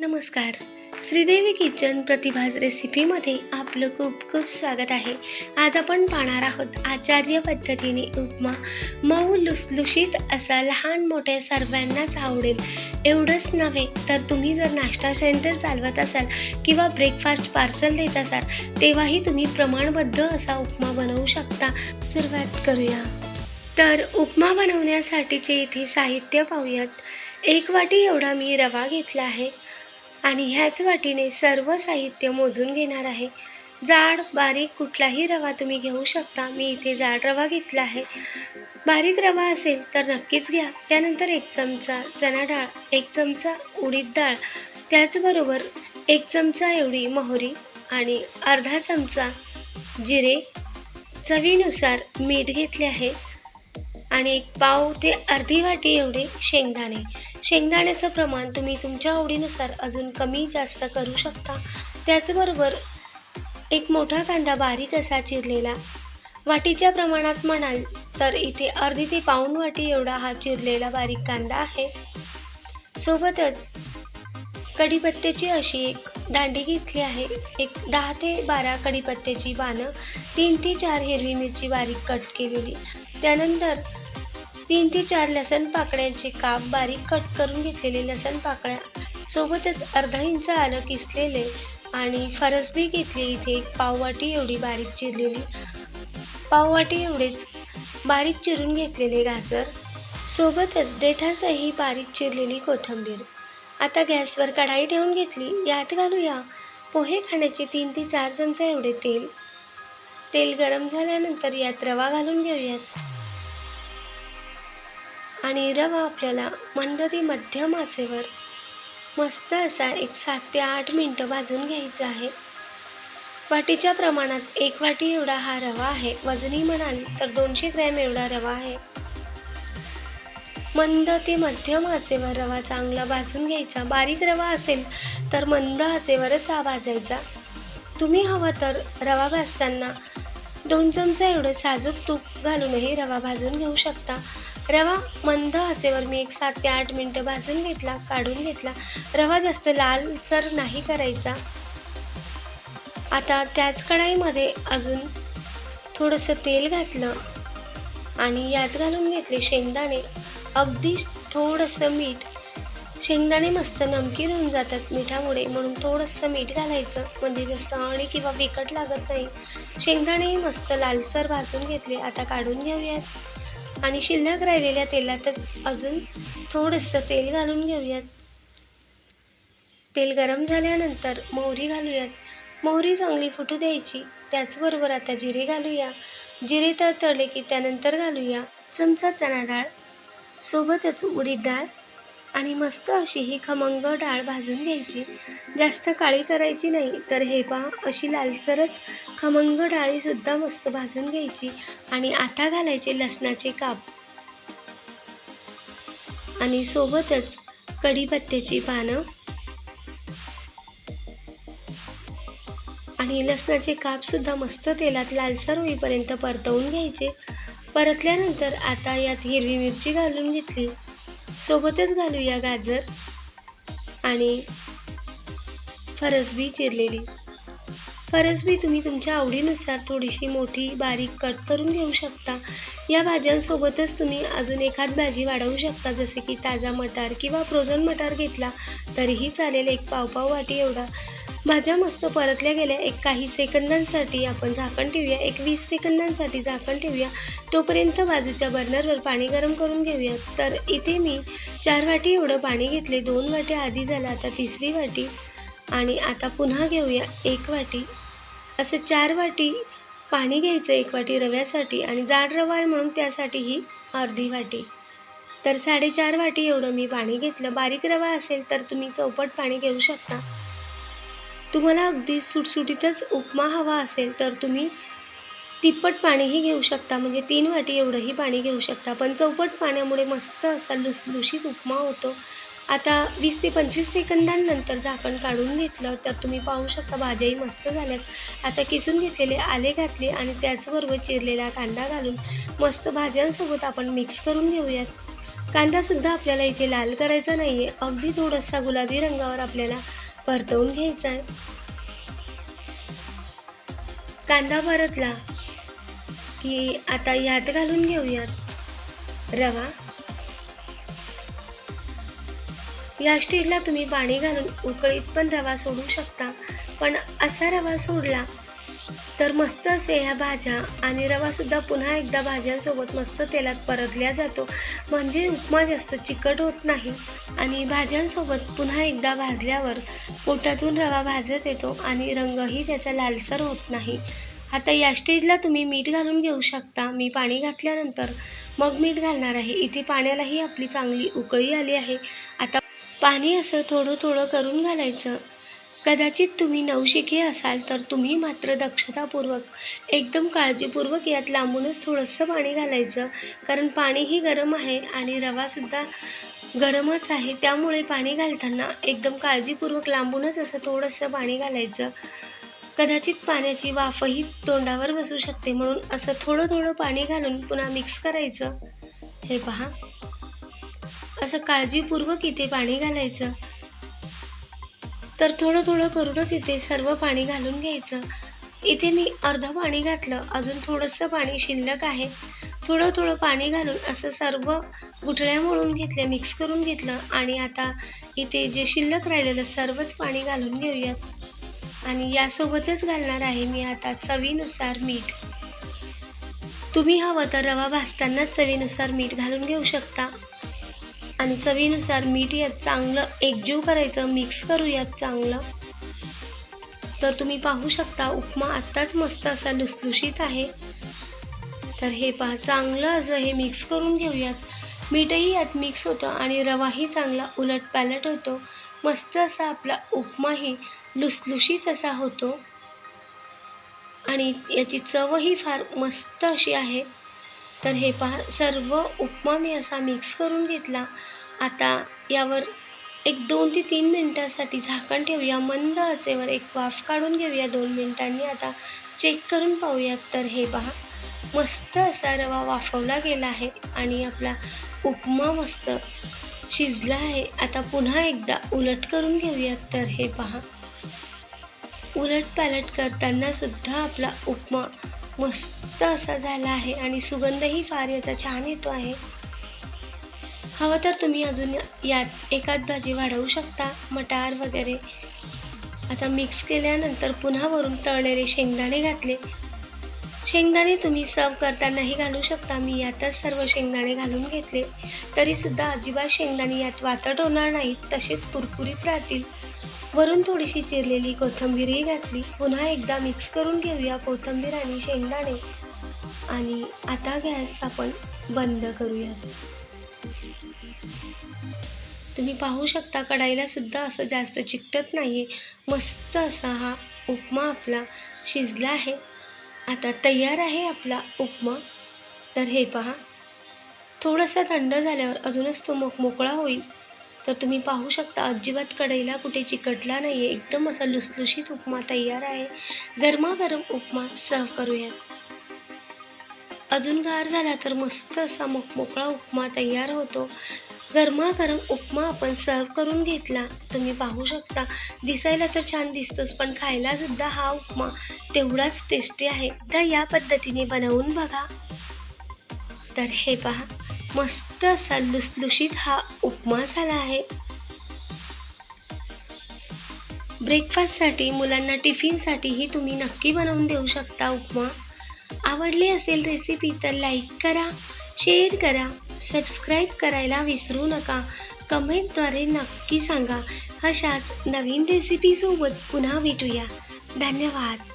नमस्कार. श्रीदेवी किचन प्रतिभाज रेसिपीमध्ये आपलं खूप खूप स्वागत आहे. आज आपण पाहणार आहोत आचार्य पद्धतीने उपमा मऊ लुसलुशीत असा लहान मोठ्या सर्वांनाच आवडेल. एवढंच नव्हे तर तुम्ही जर नाश्ता सेंटर चालवत असाल किंवा ब्रेकफास्ट पार्सल देत असाल तेव्हाही तुम्ही प्रमाणबद्ध असा उपमा बनवू शकता. सुरुवात करूया. तर उपमा बनवण्यासाठीचे इथे साहित्य पाहूयात. एक वाटी एवढा मी रवा घेतला आहे. आणि ह्याच वाटीने सर्व साहित्य मोजून घेणार आहे. जाड बारीक कुठलाही रवा तुम्ही घेऊ शकता. मी इथे जाड रवा घेतला आहे. बारीक रवा असेल तर नक्कीच घ्या. त्यानंतर एक चमचा चणा डाळ एक चमचा उडीद डाळ त्याचबरोबर एक चमचा एवढी मोहरी आणि अर्धा चमचा जिरे चवीनुसार मीठ घेतले आहे. आणि एक पाव ते अर्धी वाटी एवढे शेंगदाणे. शेंगदाण्याचं प्रमाण तुम्ही तुमच्या आवडीनुसार अजून कमी जास्त करू शकता. त्याचबरोबर एक मोठा कांदा बारीक असा चिरलेला. वाटीच्या प्रमाणात म्हणाल तर इथे अर्धी ते पाऊण वाटी एवढा हा चिरलेला बारीक कांदा आहे. सोबतच कढीपत्त्याची अशी एक दांडी घेतली आहे. एक दहा ते बारा कढीपत्त्याची पानं तीन ते चार हिरवी मिरची बारीक कट केलेली. त्यानंतर तीन ते चार लसण पाकळ्यांचे काप बारीक कट करून घेतलेले लसण पाकळ्या. सोबतच अर्धा इंच आलं किसलेले आणि फरसबी घेतली इथे. एक पाववाटी एवढी बारीक चिरलेली. पाववाटी एवढेच बारीक चिरून घेतलेले गाजर. सोबतच देठासही बारीक चिरलेली कोथिंबीर. आता गॅसवर कढाई ठेवून घेतली. यात घालूया. पोहे खाण्याचे तीन ते चार चमचा एवढे तेल. तेल गरम झाल्यानंतर यात रवा घालून घेऊयात. आणि रवा आपल्याला मंद ते मध्यम आचेवर मस्त असा एक सात ते आठ मिनटं भाजून घ्यायचा आहे. वाटीच्या प्रमाणात एक वाटी एवढा हा रवा आहे. वजनी म्हणाल तर दोनशे ग्रॅम एवढा रवा आहे. मंद ते मध्यम आचेवर रवा चांगला भाजून घ्यायचा. बारीक रवा असेल तर मंद आचेवरच हा भाजायचा. तुम्ही हवं तर रवा भाजताना दोन चमचा एवढं साजूक तूप घालूनही रवा भाजून घेऊ शकता. रवा मंद आचेवर मी एक सात ते आठ मिनटं भाजून घेतला काढून घेतला. रवा जास्त लालसर नाही करायचा. आता त्याच कढाईमध्ये अजून थोडंसं तेल घातलं आणि यात घालून घेतले शेंगदाणे. अगदी थोडंसं मीठ. शेंगदाणे मस्त नमकीन होऊन जातात मिठामुळे म्हणून थोडंसं मीठ घालायचं. म्हणजे जसं आणि किंवा बिकट लागत नाही. शेंगदाणेही मस्त लालसर भाजून घेतले. आता काढून घेऊयात. आणि शिल्लक राहिलेल्या तेलातच अजून थोडंसं तेल घालून घेऊयात. तेल गरम झाल्यानंतर मोहरी घालूयात. मोहरी चांगली फुटू द्यायची. त्याचबरोबर आता जिरे घालूया. जिरे तर तळले की त्यानंतर घालूया चमचा चणा डाळ. सोबतच उडीद डाळ. आणि मस्त अशी ही खमंग डाळ भाजून घ्यायची. जास्त काळी करायची नाही तर हे पहा अशी लालसरच खमंग डाळीसुद्धा मस्त भाजून घ्यायची आणि आता घालायचे लसणाचे काप. आणि सोबतच कढीपत्त्याची पानं. आणि लसणाचे कापसुद्धा मस्त तेलात लालसर होईपर्यंत परतवून घ्यायचे. परतल्यानंतर आता यात हिरवी मिरची घालून घेतली. सोबतच घालूया गाजर आणि फरसबी चिरलेली. फरसबी तुम्ही तुमच्या आवडीनुसार थोडीशी मोठी बारीक कट करून घेऊ शकता. या भाज्यांसोबतच तुम्ही अजून एखाद भाजी वाढवू शकता जसे की ताजा मटार किंवा फ्रोझन मटार घेतला तरीही चालेल. एक पावपाव वाटी एवढा. भाज्या मस्त परतल्या गेल्या. एक काही सेकंदांसाठी आपण झाकण ठेवूया. एक वीस सेकंदांसाठी झाकण ठेवूया. तोपर्यंत बाजूच्या बर्नरवर पाणी गरम करून घेऊया. तर इथे मी चार वाटी एवढं पाणी घेतले. दोन वाटी आधी झालं आता तिसरी वाटी. आणि आता पुन्हा घेऊया. एक वाटी. असं चार वाटी पाणी घ्यायचं एक वाटी रव्यासाठी आणि जाड रवा आहे म्हणून त्यासाठी ही अर्धी वाटी. तर साडेचार वाटी एवढं मी पाणी घेतलं. बारीक रवा असेल तर तुम्ही चौपट पाणी घेऊ शकता. तुम्हाला अगदी सुटसुटीतच उपमा हवा असेल तर तुम्ही तिप्पट पाणीही घेऊ शकता. म्हणजे तीन वाटी एवढंही पाणी घेऊ शकता. पण चौपट पाण्यामुळे मस्त असा लुसलुशीत उपमा होतो. आता वीस ते पंचवीस सेकंदांनंतर झाकण काढून घेतलं तर तुम्ही पाहू शकता भाज्याही मस्त झाल्यात. आता किसून घेतलेले आले घातले आणि त्याचबरोबर चिरलेला कांदा घालून मस्त भाज्यांसोबत आपण मिक्स करून घेऊयात. कांदासुद्धा आपल्याला इथे लाल करायचा नाही आहे अगदी थोडासा गुलाबी रंगावर आपल्याला परतवून घ्यायचा आहे. कांदा परतला की आता यात घालून घेऊयात रवा. या स्टेजला तुम्ही पाणी घालून उकळीत पण रवा सोडू शकता. पण असा रवा सोडला तर मस्त असे ह्या भाज्या आणि रवासुद्धा पुन्हा एकदा भाज्यांसोबत मस्त तेलात परतल्या जातो. म्हणजे उपमा जास्त चिकट होत नाही. आणि भाज्यांसोबत पुन्हा एकदा भाजल्यावर पोटातून रवा भाजत येतो आणि रंगही त्याचा लालसर होत नाही. आता या स्टेजला तुम्ही मीठ घालून घेऊ शकता. मी पाणी घातल्यानंतर मग मीठ घालणार आहे. इथे पाण्यालाही आपली चांगली उकळी आली आहे. आता पाणी असं थोडं थोडं करून घालायचं. कदाचित तुम्ही नवशिके असाल तर तुम्ही मात्र दक्षतापूर्वक एकदम काळजीपूर्वक यात लांबूनच थोडंसं पाणी घालायचं. कारण पाणीही गरम आहे आणि रवासुद्धा गरमच आहे. त्यामुळे पाणी घालताना एकदम काळजीपूर्वक लांबूनच असं थोडंसं पाणी घालायचं. कदाचित पाण्याची वाफही तोंडावर बसू शकते म्हणून असं थोडं थोडं पाणी घालून पुन्हा मिक्स करायचं. हे पहा. असं काळजीपूर्वक इथे पाणी घालायचं. तर थोडं थोडं करूनच इथे सर्व पाणी घालून घ्यायचं. इथे मी अर्धं पाणी घातलं. अजून थोडंसं पाणी शिल्लक आहे. थोडं थोडं पाणी घालून असं सर्व गुठळ्या मळून घेतल्या मिक्स करून घेतलं आणि आता इथे जे शिल्लक राहिलेलं सर्वच पाणी घालून घेऊयात. आणि यासोबतच घालणार आहे मी आता चवीनुसार मीठ. तुम्ही हवं तर रवा भाजतानाच चवीनुसार मीठ घालून घेऊ शकता. आणि चवीनुसार मीठ यात चांगलं एकजीव करायचं मिक्स करूयात चांगलं. तर तुम्ही पाहू शकता उपमा आत्ताच मस्त असा लुसलुशीत आहे. तर हे पहा चांगलं असं हे मिक्स करून घेऊयात. मीठही यात मिक्स होतं आणि रवाही चांगला उलट पॅलट होतो. मस्त असा आपला उपमाही लुसलुशीत असा होतो. आणि याची चवही फार मस्त अशी आहे. तर हे पहा सर्व उपमा मी असा मिक्स करून घेतला. आता यावर एक दोन ते तीन मिनटासाठी झाकण ठेवूया. मंद आचेवर एक वाफ काढून घेऊया दोन मिनटांनी. आता चेक करून पाहूयात. तर हे पहा मस्त असा रवा वाफवला गेला आहे आणि आपला उपमा मस्त शिजला आहे. आता पुन्हा एकदा उलट करून घेऊयात. तर हे पहा उलट पालट करताना सुद्धा आपला उपमा मस्त असा झाला आहे आणि सुगंधही फार याचा छान येतो आहे. हवं तर तुम्ही अजून यात एकाच भाजी वाढवू शकता मटार वगैरे. आता मिक्स केल्यानंतर पुन्हा वरून तळलेले शेंगदाणे घातले. शेंगदाणे तुम्ही सर्व करतानाही घालू शकता मी यातच सर्व शेंगदाणे घालून घेतले. तरीसुद्धा अजिबात शेंगदाणे यात वातट होणार नाहीत तसेच कुरकुरीत राहतील. वरून थोडीशी चिरलेली कोथंबीरही घातली. पुन्हा एकदा मिक्स करून घेऊया कोथिंबीर आणि शेंगदाणे. आणि आता गॅस आपण बंद करूया तुम्ही पाहू शकता कढाईला सुद्धा असं जास्त चिकटत नाही आहे मस्त असा हा उपमा आपला शिजला आहे. आता तयार आहे आपला उपमा. तर हे पहा. थोडंसं थंड झाल्यावर अजूनच तो मोक मोकळा होईल. तर तुम्ही पाहू शकता अजिबात कढईला कुठे चिकटला नाही आहे एकदम असा लुसलुशीत उपमा तयार आहे. गरमागरम उपमा सर्व करूयात. अजून गार झाला तर मस्त असा मोक मोकळा उपमा तयार होतो. गरमागरम उपमा आपण सर्व करून घेतला. तुम्ही पाहू शकता दिसायला तर छान दिसतोच पण खायला सुद्धा हा उपमा तेवढाच टेस्टी आहे. तर या पद्धतीने बनवून बघा. तर हे पहा मस्त असा लुसलुशीत हा उपमा झाला आहे. ब्रेकफास्टसाठी मुलांना टिफिनसाठीही तुम्ही नक्की बनवून देऊ शकता उपमा. आवडली असेल रेसिपी तर लाईक करा शेअर करा सबस्क्राईब करायला विसरू नका. कमेंटद्वारे नक्की सांगा. अशाच नवीन रेसिपीसोबत पुन्हा भेटूया. धन्यवाद.